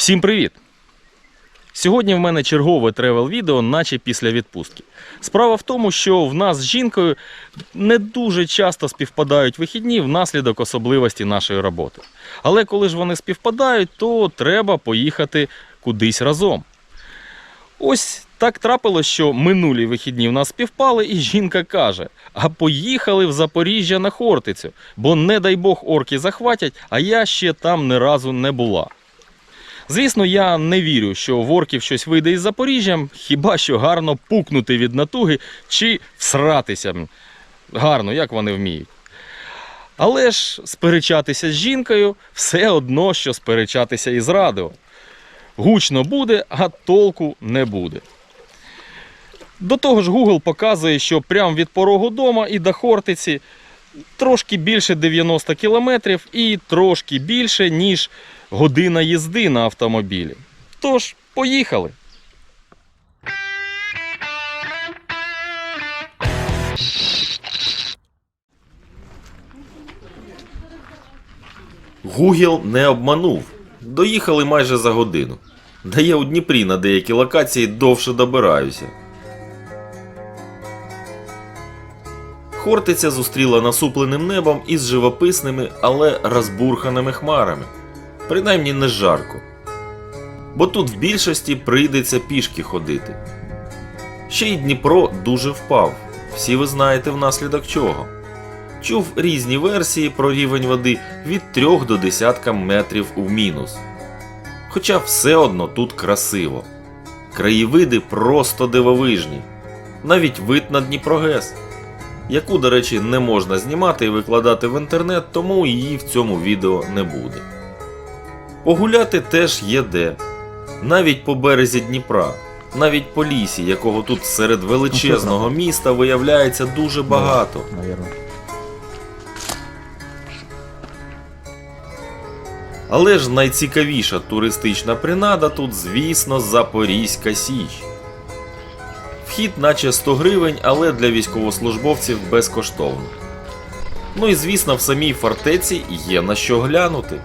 Всім привіт! Сьогодні в мене чергове тревел-відео, наче після відпустки. Справа в тому, що в нас з жінкою не дуже часто співпадають вихідні внаслідок особливості нашої роботи. Але коли ж вони співпадають, то треба поїхати кудись разом. Ось так трапилось, що минулі вихідні в нас співпали, і жінка каже: а поїхали в Запоріжжя на Хортицю, бо не дай Бог орки захватять, а я ще там ні разу не була. Звісно, я не вірю, що в орків щось вийде із Запоріжжя, хіба що гарно пукнути від натуги чи всратися. Гарно, як вони вміють. Але ж сперечатися з жінкою все одно, що сперечатися із радіо. Гучно буде, а толку не буде. До того ж, Google показує, що прямо від порогу дома і до Хортиці трошки більше 90 кілометрів і трошки більше, ніж година їзди на автомобілі. Тож, поїхали. Гугл не обманув. Доїхали майже за годину. Да я у Дніпрі на деякі локації довше добираюся. Хортиця зустріла насупленим небом із живописними, але розбурханими хмарами. Принаймні не жарко. Бо тут в більшості прийдеться пішки ходити. Ще й Дніпро дуже впав. Всі ви знаєте внаслідок чого. Чув різні версії про рівень води від 3 до десятка метрів у мінус. Хоча все одно тут красиво. Краєвиди просто дивовижні. Навіть вид на Дніпрогес, яку, до речі, не можна знімати і викладати в інтернет, тому її в цьому відео не буде. Погуляти теж є де. Навіть по березі Дніпра, навіть по лісі, якого тут серед величезного міста виявляється дуже багато. Але ж найцікавіша туристична принада тут, звісно, Запорізька Січ. Вхід наче 100 гривень, але для військовослужбовців безкоштовно. Ну і звісно, в самій фортеці є на що глянути.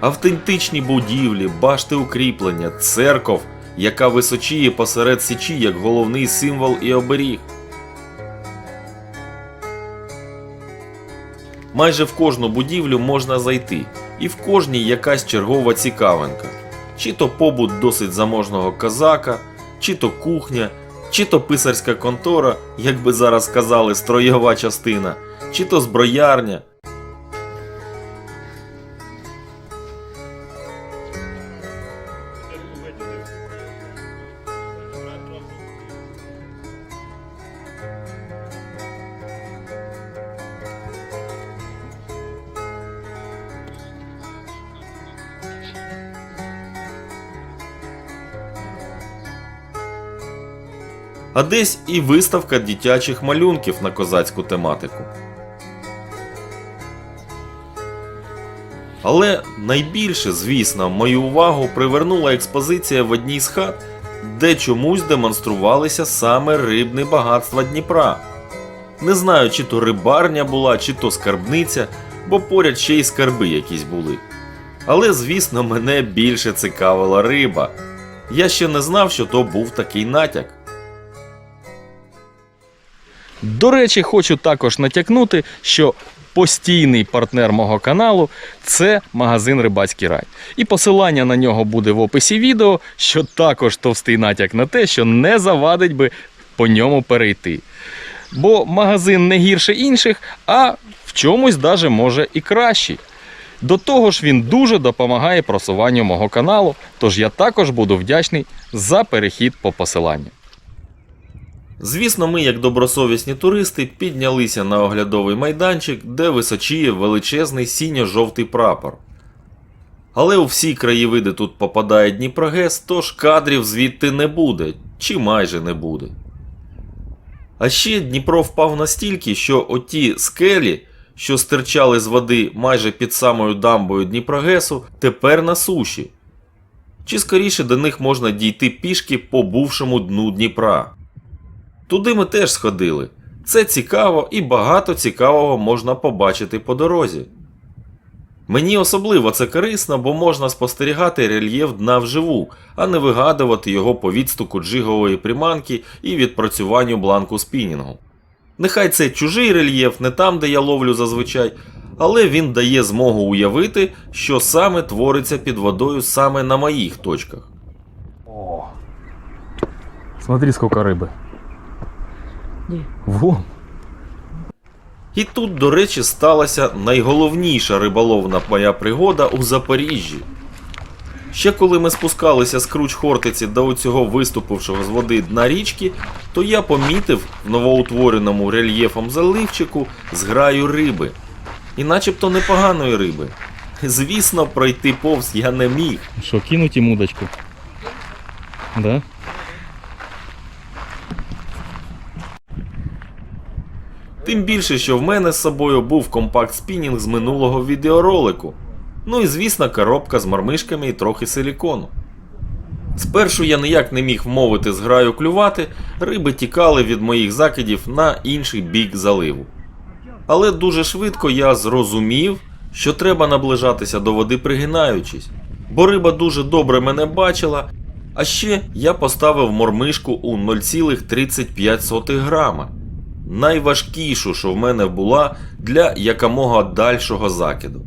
Автентичні будівлі, башти укріплення, церков, яка височіє посеред січі як головний символ і оберіг. Майже в кожну будівлю можна зайти, і в кожній якась чергова цікавинка. Чи то побут досить заможного козака, чи то кухня, чи то писарська контора, як би зараз казали, строєва частина, чи то зброярня. А десь і виставка дитячих малюнків на козацьку тематику. Але найбільше, звісно, мою увагу привернула експозиція в одній з хат, де чомусь демонструвалися саме рибні багатства Дніпра. Не знаю, чи то рибарня була, чи то скарбниця, бо поряд ще й скарби якісь були. Але, звісно, мене більше цікавила риба. Я ще не знав, що то був такий натяк. До речі, хочу також натякнути, що постійний партнер мого каналу це магазин Рибацький рай. І посилання на нього буде в описі відео, що також товстий натяк на те, що не завадить би по ньому перейти. Бо магазин не гірше інших, а в чомусь даже може і кращий. До того ж, він дуже допомагає просуванню мого каналу, тож я також буду вдячний за перехід по посиланню. Звісно, ми, як добросовісні туристи, піднялися на оглядовий майданчик, де височіє величезний синьо-жовтий прапор. Але у всі краєвиди тут попадає Дніпрогес, тож кадрів звідти не буде. чи майже не буде. А ще Дніпро впав настільки, що оті скелі, що стирчали з води майже під самою дамбою Дніпрогесу, тепер на суші. Чи скоріше до них можна дійти пішки по бувшому дну Дніпра. Туди ми теж сходили. Це цікаво і багато цікавого можна побачити по дорозі. Мені особливо це корисно, бо можна спостерігати рельєф дна вживу, а не вигадувати його по відстуку джигової приманки і відпрацюванню бланку спінінгу. Нехай це чужий рельєф, не там, де я ловлю зазвичай, але він дає змогу уявити, що саме твориться під водою саме на моїх точках. О. Смотри, сколько рыбы. Ні. Вон. І тут, до речі, сталася найголовніша риболовна моя пригода у Запоріжжі. Ще коли ми спускалися з круч Хортиці до цього виступившого з води дна річки, то я помітив в новоутвореному рельєфом заливчику зграю риби. І начебто непоганої риби. Звісно, пройти повз я не міг. Что, кинуть им удочку? Да? Тим більше, що в мене з собою був компакт спінінг з минулого відеоролику. Ну і звісно, коробка з мармишками і трохи силікону. Спершу я ніяк не міг вмовити зграю клювати, риби тікали від моїх закидів на інший бік заливу. Але дуже швидко я зрозумів, що треба наближатися до води пригинаючись, бо риба дуже добре мене бачила, а ще я поставив мормишку у 0,35 грама найважкішу, що в мене була для якомога дальшого закиду.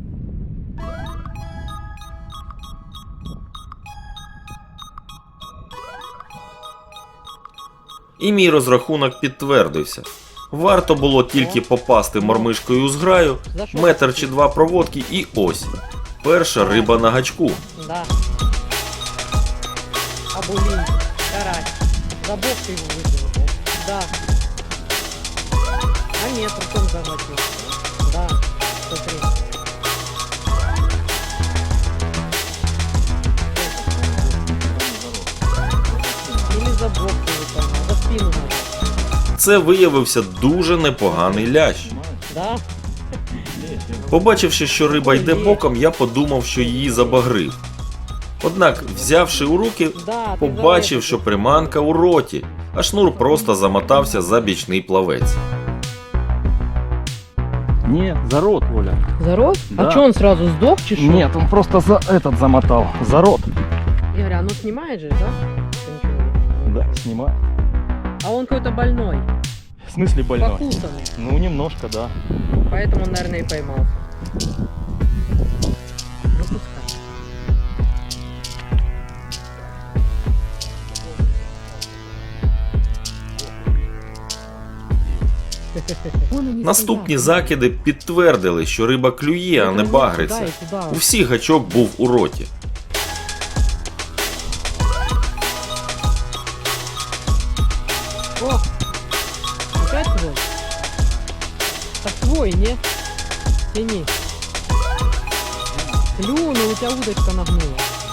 І мій розрахунок підтвердився. Варто було тільки попасти мормишкою За що? метр чи два проводки, і ось. Перша риба на гачку. Да. Абулин. Карась. За бок ты. Да. Нет, руком захватил. Да. Смотри. Или за бок его за спину. Це виявився дуже непоганий лящ. Да? Побачивши, що риба йде боком, я подумав, що її забагрив. Однак, взявши у руки, побачив, що приманка у роті, а шнур просто замотався за бічний плавець. Нет, зарод, Оля. Зарос? Да. А что он сразу сдох, чи шо? Нет, он просто за этот замотал. Зарод. Я говорю, оно снимает же, да? Не- Да, снимай. А он какой-то больной, В смысле больной? покусанный. Ну, немножко, да. Поэтому он, наверное, и поймался. Наступні закиди підтвердили, що риба клює, а не багриться. У всіх гачок був у роті. О! Опять твой? Так твой, не? Тяни. Клюнул, у тебя удочка нагнула.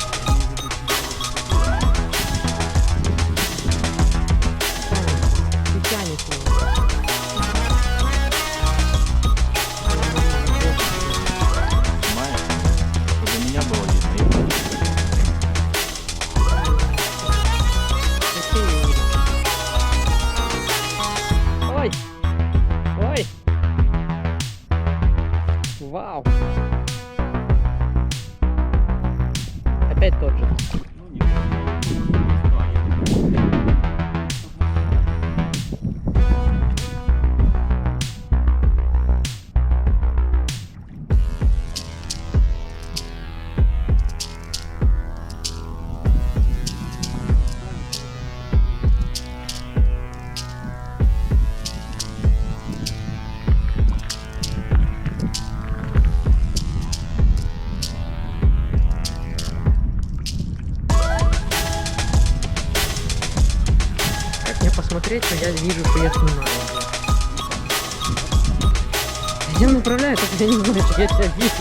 Чем управляешь? Я не знаю, я тебя вижу.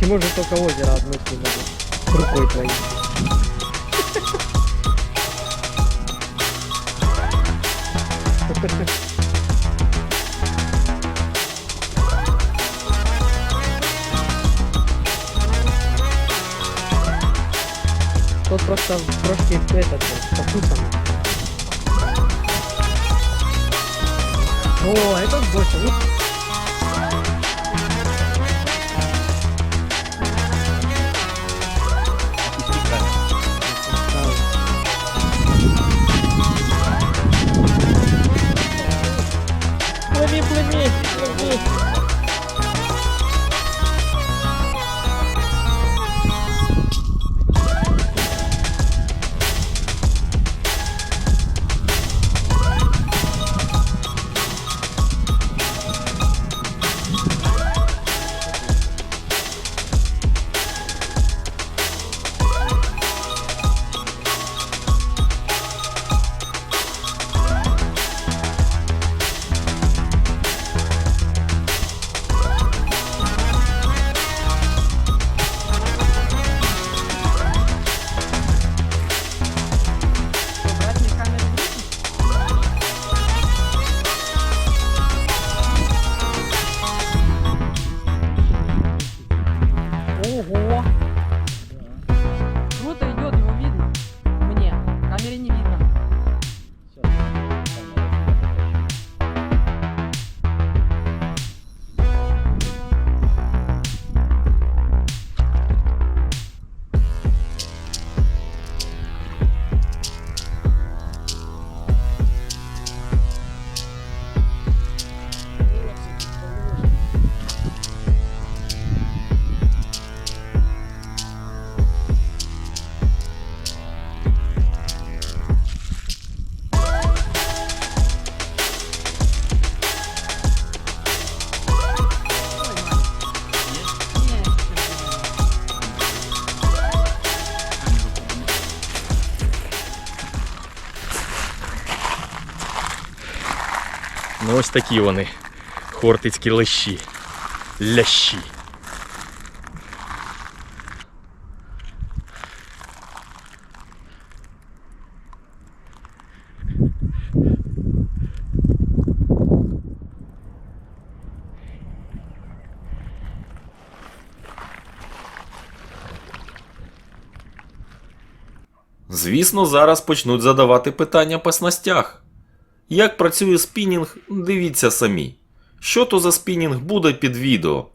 Ты можешь только озеро одно сюда. Рукой твоей. Тот просто в прошке этот, по вкусам. Oo, ito gusto. Ну ось такі вони. Хортицькі лещі. Лящі. Звісно, зараз почнуть задавати питання по снастях. Як працює спінінг, дивіться самі. Що то за спінінг буде під відео.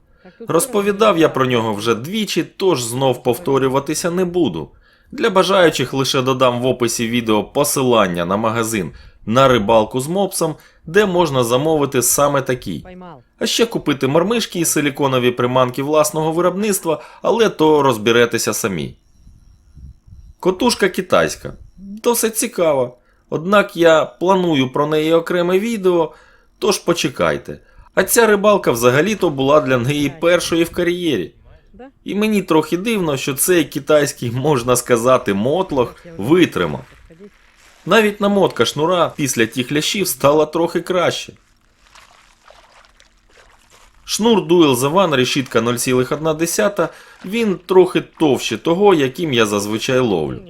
Розповідав я про нього вже двічі, тож знов повторюватися не буду. Для бажаючих лише додам в описі відео посилання на магазин на рибалку з мопсом, де можна замовити саме такий. А ще купити мармишки і силіконові приманки власного виробництва, але то розберетеся самі. Котушка китайська. Досить цікава. Однак я планую про неї окреме відео, тож почекайте. А ця рибалка взагалі-то була для неї першою в кар'єрі. І мені трохи дивно, що цей китайський, можна сказати, мотлох витримав. Навіть намотка шнура після тих лящів стала трохи краще. Шнур Dual The One решітка 0,1, він трохи товще того, яким я зазвичай ловлю.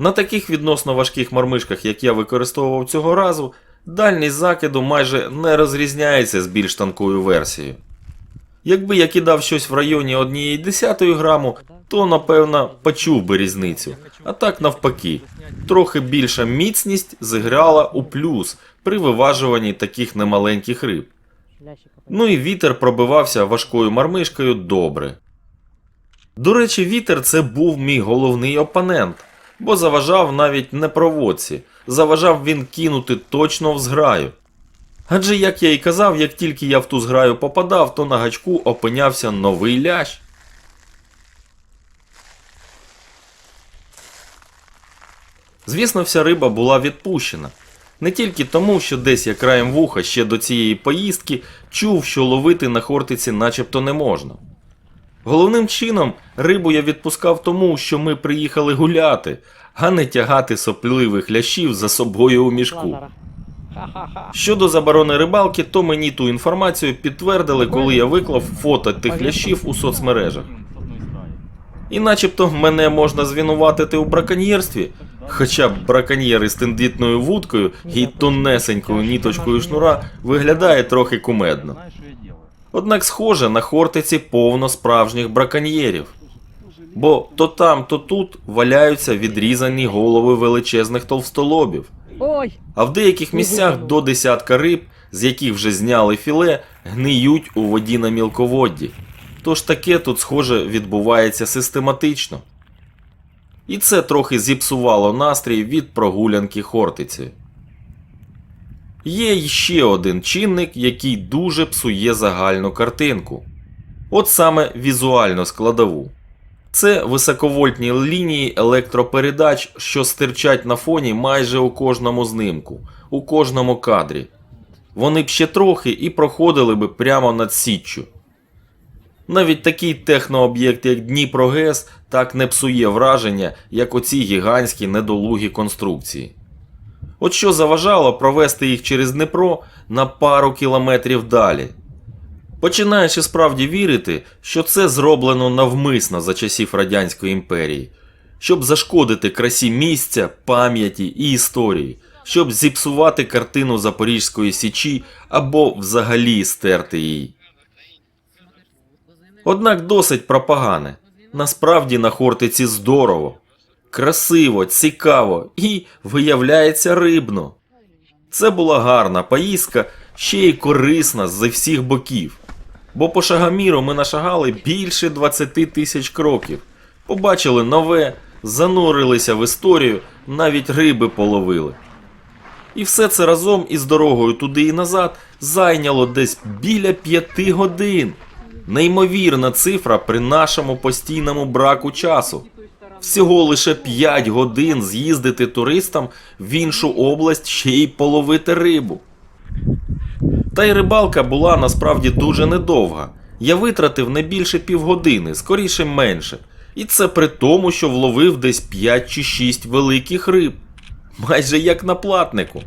На таких відносно важких мармишках, як я використовував цього разу, дальність закиду майже не розрізняється з більш тонкою версією. Якби я кидав щось в районі 1,1 граму, то напевно почув би різницю. А так навпаки, трохи більша міцність зіграла у плюс при виважуванні таких немаленьких риб. Ну і вітер пробивався важкою мармишкою добре. До речі, вітер це був мій головний опонент, бо заважав навіть не проводці, заважав він кинути точно в зграю. Адже, як я і казав, як тільки я в ту зграю попадав, то на гачку опинявся новий лящ. Звісно, вся риба була відпущена. Не тільки тому, що десь я краєм вуха ще до цієї поїздки чув, що ловити на хортиці начебто не можна. Головним чином рибу я відпускав тому, що ми приїхали гуляти, а не тягати сопливих лящів за собою у мішку. Щодо заборони рибалки, то мені ту інформацію підтвердили, коли я виклав фото тих лящів у соцмережах. І начебто мене можна звинуватити у браконьєрстві, хоча б браконьєр із тендітною вудкою і тонесенькою ніточкою шнура виглядає трохи кумедно. Однак, схоже, на Хортиці повно справжніх браконьєрів. Бо то там, то тут валяються відрізані голови величезних товстолобів. А в деяких місцях до десятка риб, з яких вже зняли філе, гниють у воді на мілководді. Тож таке тут, схоже, відбувається систематично. І це трохи зіпсувало настрій від прогулянки Хортиці. Є ще один чинник, який дуже псує загальну картинку. От саме візуальну складову. Це високовольтні лінії електропередач, що стирчать на фоні майже у кожному знимку, у кожному кадрі. Вони б ще трохи і проходили би прямо над січчю. Навіть такий технооб'єкт, як Дніпрогес, так не псує враження, як оці гігантські недолугі конструкції. От що заважало провести їх через Дніпро на пару кілометрів далі. Починаєш і справді вірити, що це зроблено навмисно за часів Радянської імперії, щоб зашкодити красі місця, пам'яті і історії, щоб зіпсувати картину Запорізької січі або взагалі стерти її. Однак досить пропагане. Насправді на Хортиці здорово, красиво, цікаво і, виявляється, рибно. Це була гарна поїздка, ще й корисна з всіх боків. Бо по шагаміру ми нашагали більше 20 тисяч кроків, побачили нове, занурилися в історію, навіть риби половили. І все це разом із дорогою туди і назад зайняло десь біля п'яти годин. Неймовірна цифра при нашому постійному браку часу. Всього лише 5 годин з'їздити туристам в іншу область ще й половити рибу. Та й рибалка була насправді дуже недовга. Я витратив не більше півгодини, скоріше менше. І це при тому, що вловив десь 5 чи 6 великих риб. Майже як на платнику.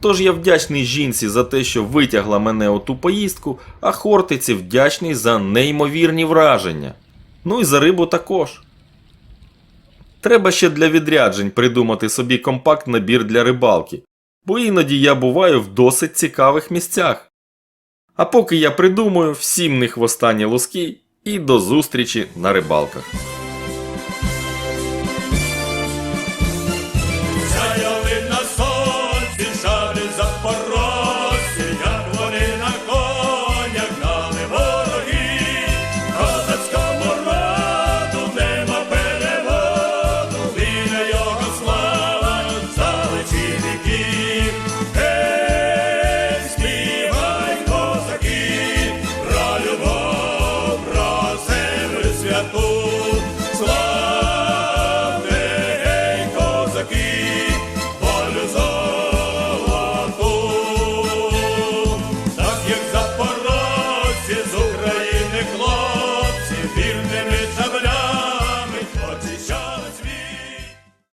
Тож я вдячний жінці за те, що витягла мене у ту поїздку, а Хортиці вдячний за неймовірні враження. Ну і за рибу також. Треба ще для відряджень придумати собі компакт набір для рибалки, бо іноді я буваю в досить цікавих місцях. А поки я придумаю, всім них в останні луски і до зустрічі на рибалках.